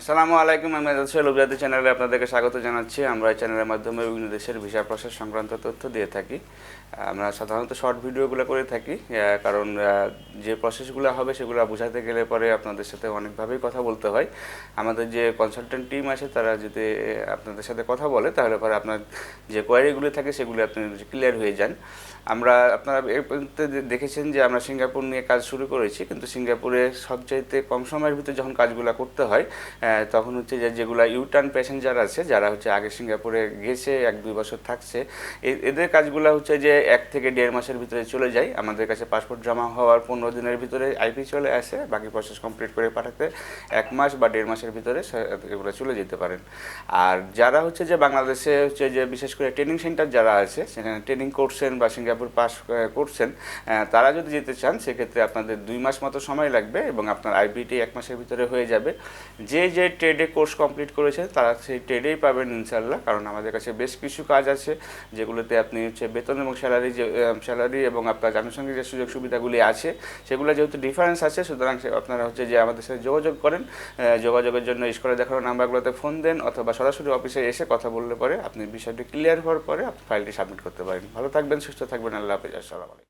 আসসালামু আলাইকুম, আমি আজাদ উপজাতি চ্যানেলে আপনাদেরকে স্বাগত জানাচ্ছি। আমরা এই চ্যানেলের মাধ্যমে বিভিন্ন দেশের ভিসা প্রসেস সংক্রান্ত তথ্য দিয়ে থাকি। আমরা সাধারণত শর্ট ভিডিওগুলো করে থাকি কারণ যে প্রসেসগুলো হবে সেগুলো বোঝাতে গেলে পরে আপনাদের সাথে অনেকভাবেই কথা বলতে হয়। আমাদের যে কনসালটেন্ট টিম আছে, তারা যদি আপনাদের সাথে কথা বলে, তাহলে পরে আপনার যে কোয়ারিগুলি থাকে, সেগুলি আপনি ক্লিয়ার হয়ে যান। আমরা, আপনারা দেখেছেন যে আমরা সিঙ্গাপুর নিয়ে কাজ শুরু করেছি, কিন্তু সিঙ্গাপুরে সবচাইতে কম সময়ের ভিতরে যখন কাজগুলো করতে হয় তখন হচ্ছে যে যেগুলো ইউটার্ন প্যাসেঞ্জার আছে, যারা হচ্ছে আগে সিঙ্গাপুরে গেছে, এক দুই বছর থাকছে এদের কাজগুলো হচ্ছে যে এক থেকে দেড় মাসের ভিতরে চলে যায়। আমাদের কাছে পাসপোর্ট জমা হওয়ার পনেরো দিনের ভিতরে আইপি চলে আসে, বাকি প্রসেস কমপ্লিট করে পাঠাতে এক মাস বা দেড় মাসের ভিতরে এগুলো চলে যেতে পারেন। আর যারা হচ্ছে যে বাংলাদেশে হচ্ছে যে বিশেষ করে ট্রেনিং সেন্টার যারা আছে, সেখানে ট্রেনিং করছেন বা সিঙ্গাপুর পাস করছেন তারা যদি যেতে চান, সেক্ষেত্রে আপনাদের দুই মাস মতো সময় লাগবে এবং আপনার আইপিটি এক মাসের ভিতরে হয়ে যাবে। যে যে ট্রেডে কোর্স কমপ্লিট করেছে তারা সেই ট্রেডেই পাবেন ইনশাল্লাহ কারণ আমাদের কাছে বেশ কিছু কাজ আছে, যেগুলোতে আপনি হচ্ছে বেতন এবং স্যালারি যে স্যালারি এবং আপনার আনুষঙ্গিক যে সুযোগ সুবিধাগুলি আছে, সেগুলো যেহেতু ডিফারেন্স আছে, সুতরাং আপনারা হচ্ছে যে আমাদের সাথে যোগাযোগ করেন যোগাযোগের জন্য স্কুলে দেখানো নাম্বারগুলোতে ফোন দেন, অথবা সরাসরি অফিসে এসে কথা বললে পরে আপনি বিষয়টি ক্লিয়ার হওয়ার পরে আপনি ফাইলটি সাবমিট করতে পারেন। ভালো থাকবেন, সুস্থ থাকবেন, আল্লাহ হাফেজ, আসসালামু আলাইকুম।